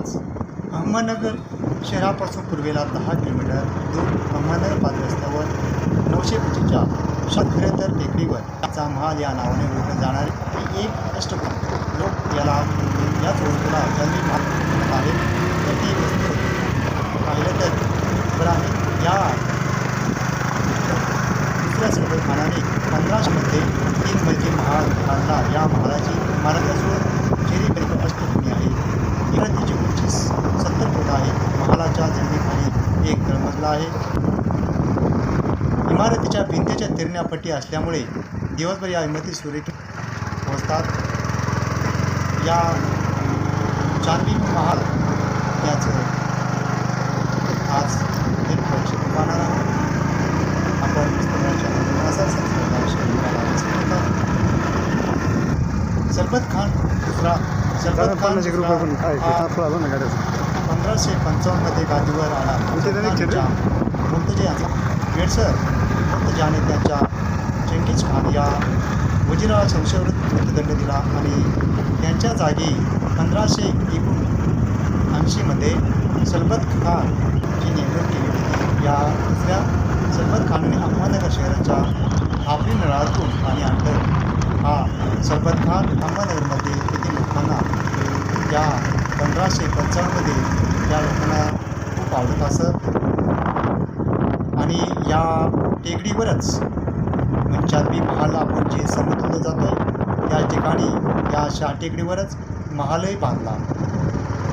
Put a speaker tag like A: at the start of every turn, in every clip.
A: पाच अहमदनगर शहरापासून पूर्वेला दहा किलोमीटर दूर अहमदनगर पादरस्त्यावर नऊशे पंचेच्या शतखरेतर टेकडीवर चा महाल या नावाने ओळखले जाणारे हे एक अष्टकोन. लोक याला याच वस्तूला ज्यांनी महाल म्हणत तर ती वस्तू पाहिलं तर बरं आहे. या दुसऱ्या सफेद पंधराशेमध्ये तीन मजली महाल बांधला या महालाची इमारत असून चेरीपर्यंत अष्टकोनी आहे इमारतीची उंची सत्तर फूट आहे महालाच्या जमिनीखाली एक तळमजला आहे इमारतीच्या भिंतीच्या तिरण्या असल्यामुळे दिवसभर या इमारती सूर्य पोहोचतात. या चांदी महाल याचं आज एक प्रक्षेपण पाहणार आहोत. आपण सरबत खान दुसरा सरबत खान पंधराशे पंचावन्नमध्ये गादीवर आला.
B: उलटे त्याने खेळले?
A: मुर्तजे त्यांच्या चंगीज खान या वजिराला संशयवृत्त मृत्यूदंड दिला आणि त्यांच्या जागी पंधराशे एकूण ऐंशीमध्ये सलबत खानची नेमणूक केली होती. या दुसऱ्या सलबत खानने अहमदनगर शहराच्या आपली नळातून पाणी आणलं. हा सलबत खान अहमदनगरमध्ये किती लोकांना या पंधराशे पंचावन्नमध्ये या लोकांना खूप आवडत असत. आणि या टेकडीवरच. म्हणजे चारबी महाल आपण जे समुद्रात जातो आहे त्या ठिकाणी या अशा टेकडीवरच महालही बांधला.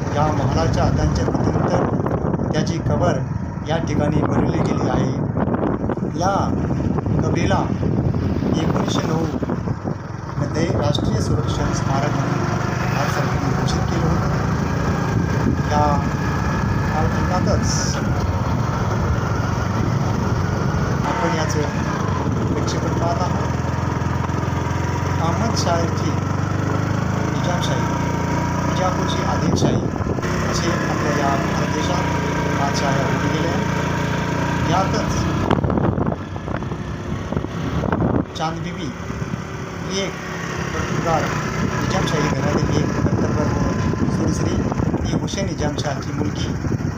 A: या महालाच्या त्यांच्या मृत्यूनंतर त्याची कबर या ठिकाणी बनवली गेली आहे. या कबरीला एकोणीसशे नऊ मध्ये राष्ट्रीय संरक्षण स्मारक म्हणून भारत सरकारने घोषित केलं होतं. या कालखंडातच आपण याचं प्रेक्षेपण पाहत आहोत अहमदशाहीची निजामशाही विजापूरची आदिलशाही असे आपल्या या भारत देशात बादशाह्या होऊन गेल्या. यातच चांदबिबी ही एक प्रतिकार निजामशाही घरातील एक कर्तव्य सुरश्री ही हुसेन निजामशाहची मुलगी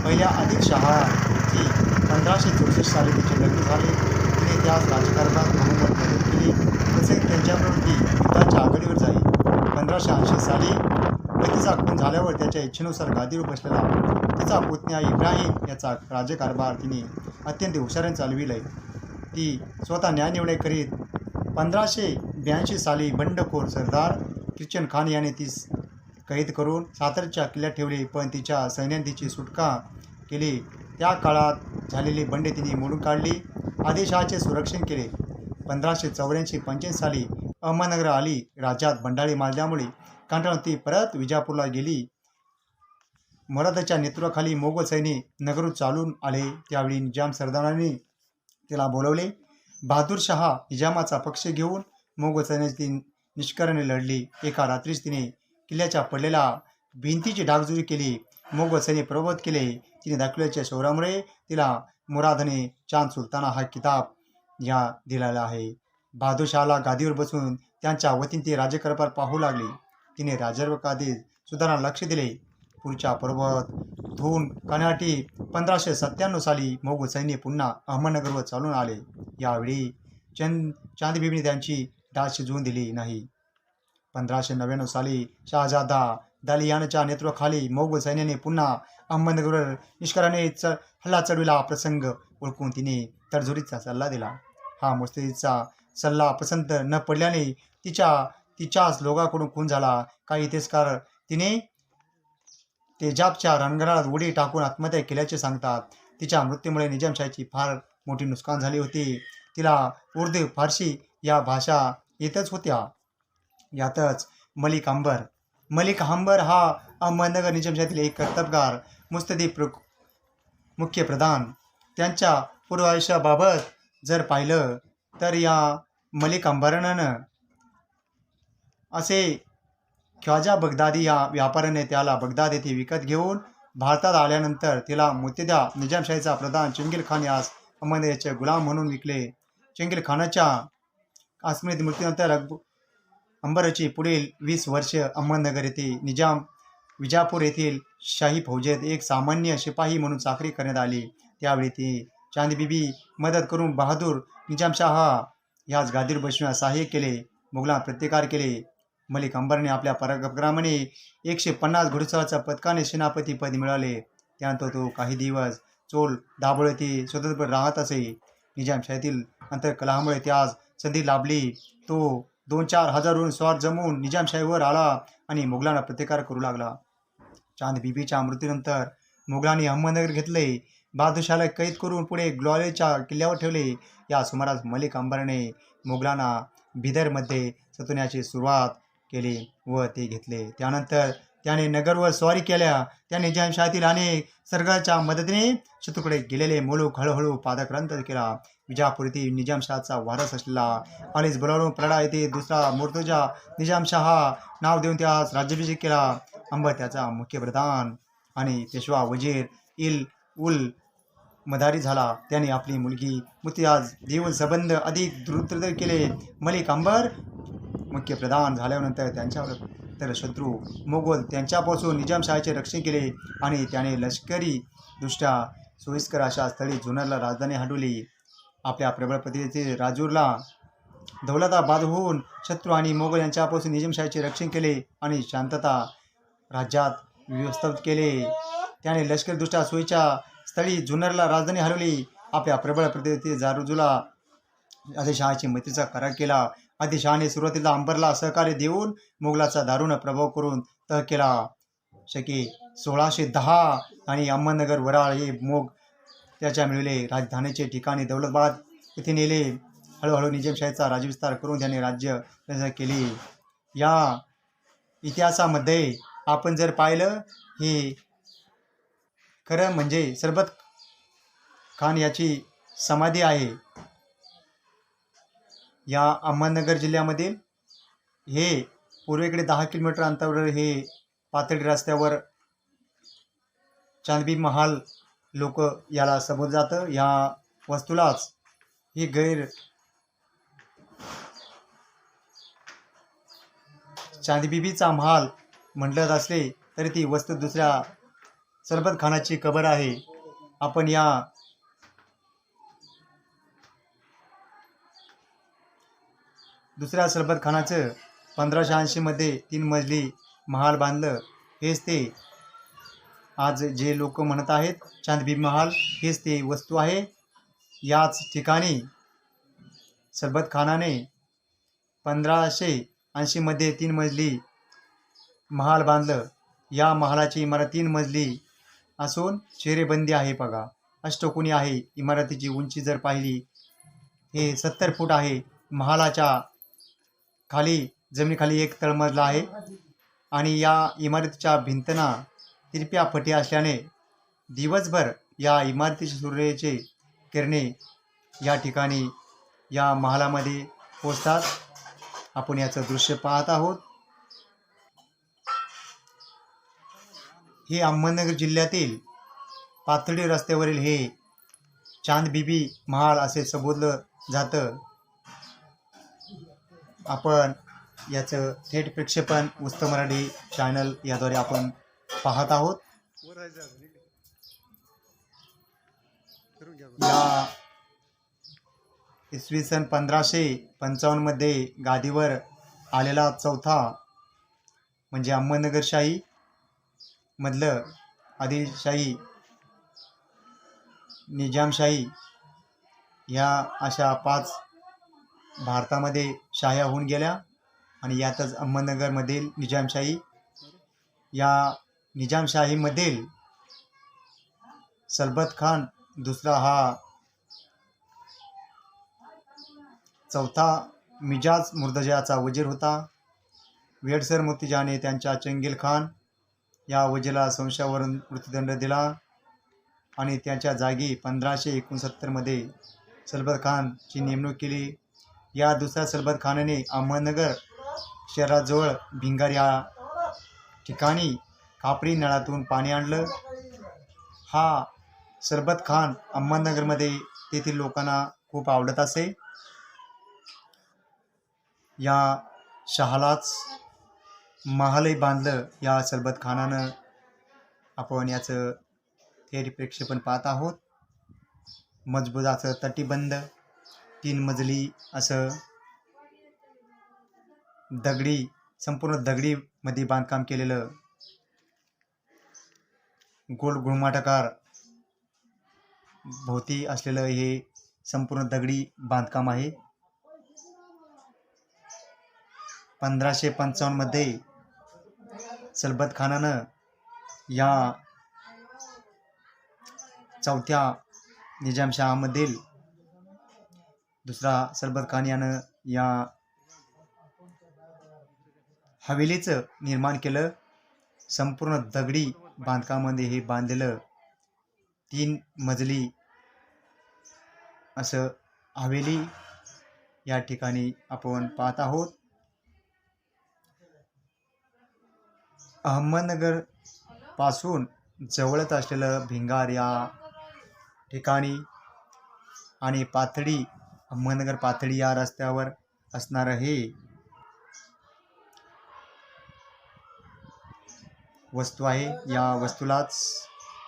A: पहिल्या आदिलशहाची पंधराशे चौसष्ट साली तिचे लग्न झाले. तिने त्याच राजकारणात बहुमत मदत केली. तसेच त्यांच्या प्रवृत्ती युद्धाच्या आघाडीवर जाई. पंधराशे ऐंशी साली पतीचा खून झाल्यावर त्याच्या इच्छेनुसार गादीवर बसलेला तिचा पुतण्या इब्राहिम याचा राजकारभार तिने अत्यंत हुशारीने चालविलाय. ती स्वतः न्यायनिर्णय करीत पंधराशे ब्याऐंशी साली बंडखोर सरदार ख्रिश्चन खान याने तीस कैद करून सातारच्या किल्ल्यात ठेवली. पण तिच्या सैन्याने तिची सुटका केली. त्या काळात झालेली बंडे तिने मोडून काढली. आदेशाचे संरक्षण केले. पंधराशे चौऱ्याऐंशी पंच्याऐंशी साली अहमदनगर आली. राज्यात बंडाळी मारल्यामुळे कंटाळून ती परत विजापूरला गेली. मराठाच्या नेतृत्वाखाली मोगल सैनिक नगरू चालून आले. त्यावेळी निजाम सरदारांनी तिला बोलवले. बहादूर शहा निजामाचा पक्ष घेऊन मोगल सैन्याची ती निष्कर्याने लढली. एका रात्रीच तिने किल्ल्याच्या पडलेल्या भिंतीची डागजुरी केली. मोगल सैन्य प्रबोध केले. तिने दाखवल्याच्या शौरामुळे तिला मुरादने चांद सुलताना हा किताब या दिलेला आहे. बहादुरशाहला गादीवर बसून त्यांच्या वतीने ती राज्यकारभार पाहू लागली. तिने राज्यकारभारात सुधारणा लक्ष दिले. पुढच्या पर्वत धून कनाटी पंधराशे सत्त्याण्णव साली मोगल सैन्य पुन्हा अहमदनगरवर चालून आले. यावेळी चंद चांदबिबीने त्यांची दाट शिजवून दिली नाही. पंधराशे नव्याण्णव साली शहाजादा दलियानच्या नेतृत्वाखाली मोगल सैन्याने पुन्हा अहमदनगरवर निष्कराने च हल्ला चढविला हा प्रसंग ओळखून तिने तडजोडीचा सल्ला दिला. हा मुस्तिदीचा सल्ला पसंत न पडल्याने तिच्या तिच्याच लोकांकडून खून झाला. काही इतिहासकार तिने तेजाबच्या रणगणात उडी टाकून आत्महत्या केल्याचे सांगतात. तिच्या मृत्यूमुळे निजामशाहीची फार मोठी नुकसान झाली होती. तिला उर्दू फारशी या भाषा येतच होत्या. यातच मलिक अंबर. मलिक अंबर हा अहमदनगर निजामशाहीतील एक कर्तबगार मुस्तदी मुख्य प्रधान. त्यांच्या पूर्व आयुष्याबाबत जर पाहिलं तर या मलिक अंबरनं असे ख्वाजा बगदादी या व्यापाऱ्याने त्याला बगदाद येथे विकत घेऊन भारतात आल्यानंतर तिला मुत्तेद्या निजामशाहीचा प्रधान चिंगील खान यास अहमदनगरचे गुलाम म्हणून विकले. चिंगील खानाच्या काश्मीर मृत्यूनंतर अकब अंबरची पुढील वीस वर्ष अहमदनगर येथे निजाम विजापूर येथील शाही फौजेत एक सामान्य शिपाही म्हणून चाकरी करण्यात आली. त्यावेळी ती चांदबिबी मदत करून बहादूर निजामशाह ह्याच गादीर बसण्यास सहाय्य केले मुघलांना प्रतिकार केले. मलिक अंबरने आपल्या पराक्रमाने एकशे पन्नास घोडसवारच्या पदकाने सेनापती पद मिळाले त्यानंतर तो काही दिवस चोल दाभोळती स्वतंत्र राहत असे. निजामशाहीतील अंतर्कलहामुळे त्यास संधी लाभली. तो दोन चार हजारहून स्वार जमवून निजामशाहीवर आला आणि मुघलांना प्रतिकार करू लागला. चांद बीबीच्या मृत्यूनंतर मुघलांनी अहमदनगर घेतले. बहादूरशाला कैद करून पुढे ग्वालेच्या किल्ल्यावर ठेवले. या सुमारास मलिक अंबरने मुघलांना बिदरमध्ये सतवण्याची सुरुवात केली व ते घेतले. त्यानंतर त्याने नगरवर स्वारी केल्या. त्या निजामशाहीतील अनेक सरकारच्या मदतीने शत्रूकडे गेलेले मुलूक हळूहळू पादक्रांत केला. विजापूर येथे निजामशहाचा वारस असलेला अलीस बोलावून प्रडा येथे दुसरा मुर्तुजा निजामशहा नाव देऊन त्यास राज्याभिषेक केला. अंबर त्याचा मुख्य प्रधान आणि पेशवा वजीर इल उल मदारी झाला. त्याने आपली मुलगी मुतियाज देऊन संबंध अधिक द्रुततर केले. मलिक अंबर मुख्य प्रधान झाल्यानंतर त्यांच्यावर तर शत्रू मोगल त्यांच्यापासून निजामशाहीचे रक्षण केले आणि त्याने लष्करी दृष्ट्या सोयीस्कर अशा स्थळी जुनरला राजधानी हटवली. आपल्या प्रबळ प्रतिनिधी राजूरला दौलताबाद होऊन शत्रू आणि मोगल यांच्यापासून निजामशाहीचे रक्षण केले आणि शांतता राज्यात व्यवस्थापित केले. त्याने लष्करदृष्ट्या सोयीच्या स्थळी जुन्नरला राजधानी हलवली. आपल्या प्रबळ प्रतिनिधी जारुजूला आदिलशहाची मैत्रीचा करार केला. आदिलशहाने सुरुवातीला अंबरला सहकार्य देऊन मोगलाचा दारुण प्रभाव करून तह केला. शके सोळाशे दहा आणि अहमदनगर वराळ हे मोग त्याच्या मिळवले राजधानीचे ठिकाणी दौलतबाद येथे नेले. हळूहळू निजामशाहीचा राज्यविस्तार करून त्याने राज्य रचना केली. या इतिहासामध्ये आपण जर पाहिलं हे खरं म्हणजे सरबत खान याची समाधी आहे. या अहमदनगर जिल्ह्यामधील हे पूर्वेकडे दहा किलोमीटर अंतरावर हे पातळी रस्त्यावर चांदबी महाल लोक याला समोर जातं. या वस्तूलाच ही गैर चांदबीबीचा महाल म्हटलं असले तरी ती वस्तू दुसऱ्या सरबत खानाची कबर आहे. आपण या दुसऱ्या सरबत खानाचं पंधराशे ऐंशीमध्ये तीन मजली महाल बांधलं. हेच ते आज जे लोक म्हणत आहेत चांदबी महाल हेच ते वस्तू आहे. याच ठिकाणी सरबत खानाने पंधराशे ऐंशीमध्ये तीन मजली महाल बांधलं. या महालाची इमारत तीन मजली असून शेरेबंदी आहे बघा. अष्टकोनी आहे. इमारतीची उंची जर पाहिली हे सत्तर फूट आहे. महालाच्या खाली जमिनीखाली एक तळमजला आहे. आणि या इमारतीच्या भिंतना तिरप्या फटी असल्याने दिवसभर या इमारतीचे सूर्याचे किरणे या ठिकाणी या महालामध्ये पोचतात. आपण याचं दृश्य पाहत आहोत. हे अहमदनगर जिल्ह्यातील पाथर्डी रस्त्यावरील हे चांदबिबी महाल असे संबोधलं जातं. आपण याचं थेट प्रक्षेपण उस्त मराठी चॅनल याद्वारे आपण पाहत आहोत. या इसवी सन पंधराशे पंचावन्नमध्ये गादीवर आलेला चौथा म्हणजे अहमदनगरशाही मधलं आदिलशाही निजामशाही ह्या अशा पाच भारतामध्ये शाह्या होऊन गेल्या आणि यातच अहमदनगरमधील निजामशाही. या निजामशाहीमधील सलबत खान दुसरा हा चौथा मिजाज मुर्दजाचा वजीर होता. वेडसर मोतीजाने त्यांच्या चंगेल खान या वजेला संशयावरून मृत्यूदंड दिला आणि त्याच्या जागी पंधराशे एकोणसत्तरमध्ये सलबत खानची नेमणूक केली. या दुसऱ्या सलबत खानने अहमदनगर शहराजवळ भिंगार या ठिकाणी कापरी नळातून पाणी आणलं. हा सरबत खान अहमदनगरमध्ये तेथील लोकांना खूप आवडत असे. या शहालाच महालही बांधलं या सरबत खानानं आपण याचं थेट प्रेक्षेपण पाहत आहोत. मजबूत असं तटीबंद तीन मजली असं दगडी संपूर्ण दगडीमध्ये बांधकाम केलेलं गोल गुळमाटाकार भोवती असलेलं हे संपूर्ण दगडी बांधकाम आहे. पंधराशे पंचावन्नमध्ये सलबत खानानं या चौथ्या निजामशहामधील दुसरा सरबत खान यानं या हवेलीचं निर्माण केलं. संपूर्ण दगडी बांधकामामध्ये हे बांधलेलं तीन मजली असं हवेली या ठिकाणी आपण पाहत आहोत. अहमदनगरपासून जवळच असलेलं भिंगार या ठिकाणी आणि पाथडी अहमदनगर पाथडी या रस्त्यावर असणारं हे वस्तू आहे. या वस्तूलाच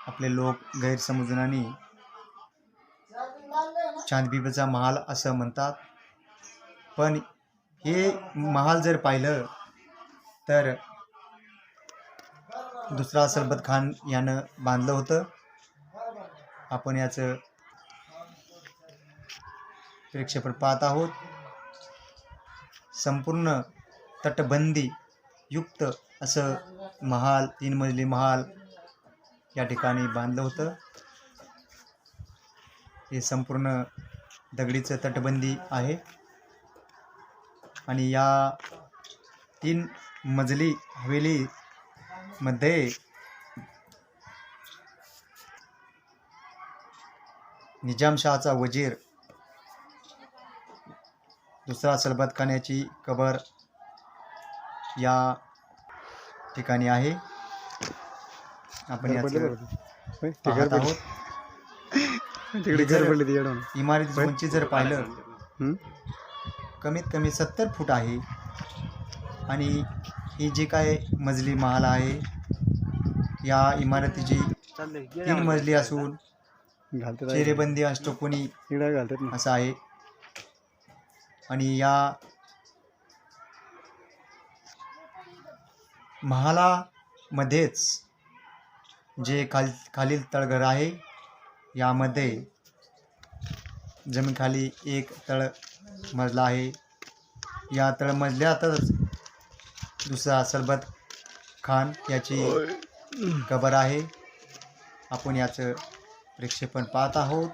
A: आपले लोक गैरसमजूनाने चांदबिबीचा महाल असं म्हणतात. पण हे महाल जर पाहिलं तर दुसरा सरबत खान यानं बांधलं होतं. आपण याचं प्रेक्षेपण पाहत आहोत. संपूर्ण तटबंदी युक्त असं महाल तीन मजली महाल या ठिकाणी बांधलं होतं. हे संपूर्ण दगडीचं तटबंदी आहे. आणि या तीन मजली हवेली हवेलीमध्ये निजामशहाचा वजीर दुसरा सलबत खाण्याची कबर या ठिकाणी आहे आपण
B: घर पडले
A: याचं
B: बरं. होय, ते घर
A: पाहत
B: पडले
A: आहोत
B: तिकडे घर पडले ते येडवून.
A: इमारतीची उंची जर पाहिलं? कमीत कमी सत्तर फूट आहे आणि ही जी काय मजली महाल आहे या इमारतीची तीन मजली असून. चेरेबंदी अष्टकोनी
B: ना.
A: असं आहे. आणि या महालामध्येच जे खाल खालील तळघर आहे यामध्ये जमीनखाली एक तळ मजला आहे. या तळमजल्यातच दुसरा सरबत खान याची कबर आहे. आपण याचं प्रक्षेपण पाहत आहोत.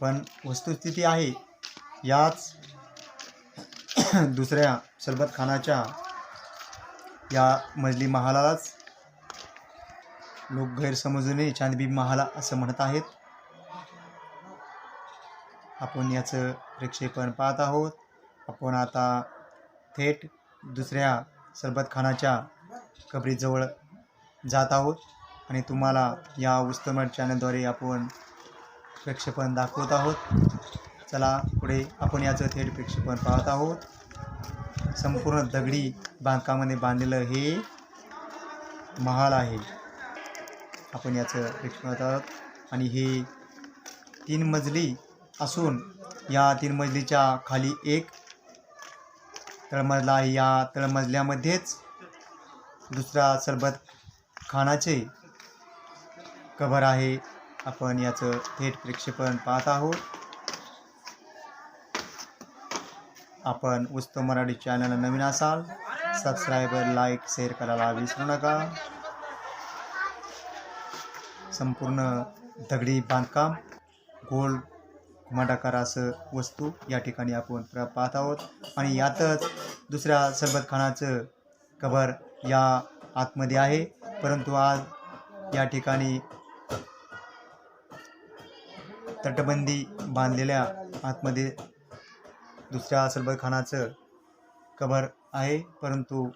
A: पण वस्तुस्थिती आहे याच दुसऱ्या सरबत खानाच्या या मजली महालालाच लोक गैरसमजूने चांदबी महाला असं म्हणत आहेत. आपण याचं प्रक्षेपण पाहत आहोत. आपण आता थेट दुसऱ्या सरबत खानाच्या कबरीजवळ जात आहोत आणि तुम्हाला या उस्तमर चॅनलद्वारे आपण प्रक्षेपण दाखवत आहोत. चला पुढे आपण याचं थेट प्रक्षेपण पाहत आहोत. संपूर्ण दगडी बांधकामाने बांधलेलं हे महाल आहे. आपण याचं प्रेक्षण आहोत. आणि हे तीन मजली असून या तीन मजलीच्या खाली एक तळमजला आहे या तळमजल्यामध्येच दुसरा सरबत खानाचे कबर आहे. आपण याचं थेट प्रक्षेपण पाहत आहोत. आपण उस्तो मराठी चॅनल नवीन असाल सबस्क्रायबर लाईक शेअर करायला विसरू नका. संपूर्ण दगडी बांधकाम गोल घुमाटाकार असं वस्तू या ठिकाणी आपण प्र पाहत आहोत. आणि यातच दुसऱ्या सरबत खानाचं कबर या आतमध्ये आहे. परंतु आज या ठिकाणी तटबंदी बांधलेल्या आतमध्ये दुसऱ्या सरबत खानाचं कबर आहे. परंतु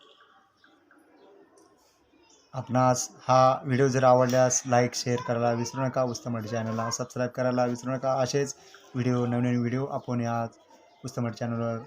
A: आपणास हा व्हिडिओ जर आवडल्यास लाईक शेअर करायला विसरू नका. उस्तमट चॅनलला सबस्क्राईब करायला विसरू नका. असेच व्हिडिओ नवीन व्हिडिओ आपण या उस्तमट चॅनलवर